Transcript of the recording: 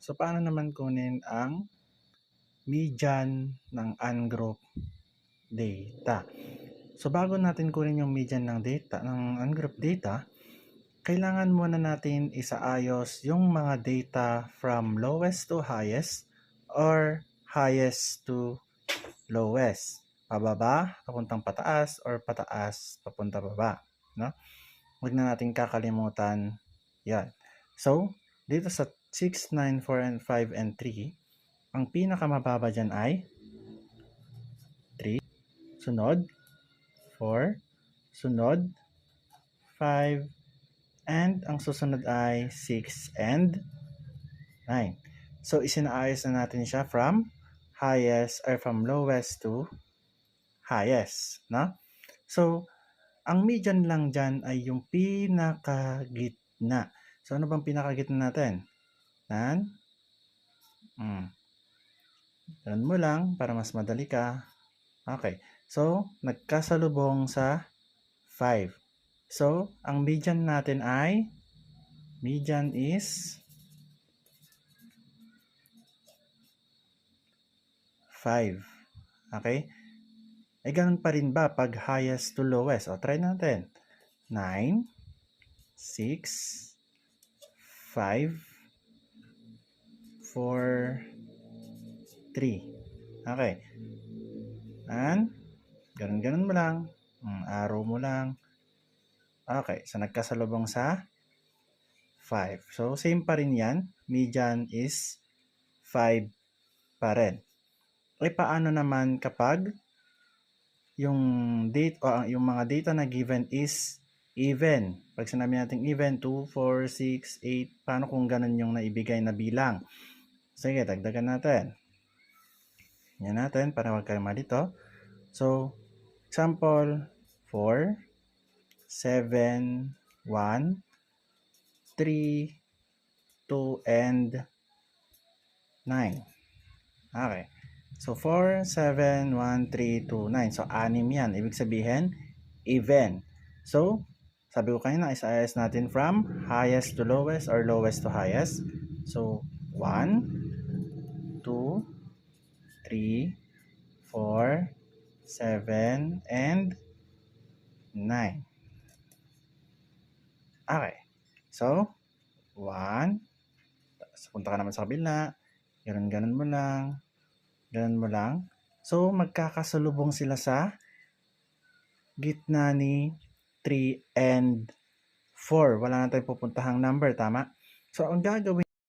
So, paano naman kunin ang median ng ungroup data? So, bago natin kunin yung median ng data, ng ungroup data, kailangan muna natin isaayos yung mga data from lowest to highest or highest to lowest. Pababa, papuntang pataas, or pataas, papunta baba. No? Huwag na natin kakalimutan yan. So, dito sa 6, 9, 4, and 5, and 3, ang pinakamababa dyan ay 3, sunod, 4, sunod, 5, and ang susunod ay 6 and 9. So, isinaayos na natin siya from highest or from lowest to highest. No? So, ang median lang dyan ay yung pinakagitna. So, ano bang pinakagitna natin? Yan. Mm. Ganun mo lang para mas madali ka. Okay. So, nagkasalubong sa 5. So, ang median natin ay median is 5. Okay? Eh, ganun pa rin ba pag highest to lowest? O, try natin. 9, 6, 5, 4, 3. Okay. And, ganun-ganun mo lang. Mm, arrow mo lang. Okay. So, nagkasalubong sa 5. So, same pa rin yan. Median is 5 pa rin. Eh, paano naman kapag yung date o yung mga data na given is even. Pag sinabi natin even, 2, 4, 6, 8, paano kung ganun yung naibigay na bilang? Sige, dagdagan natin. Yan natin para wag kayo malito. So, example, 4, 7, 1, 3, 2, and 9. Okay. So, 4, 7, 1, 3, 2, 9. So, anim yan. Ibig sabihin, even. So, sabi ko kanina, isayas natin from highest to lowest or lowest to highest. So, 1, 2, 3, 4, 7, and 9. Okay. So, 1. Tapos, punta ka naman sa kabila. Ganun-ganun mo lang. Ganun mo lang. So, magkakasalubong sila sa gitna ni 3 and 4. Wala na tayong pupuntahang number, tama? So, ang gagawin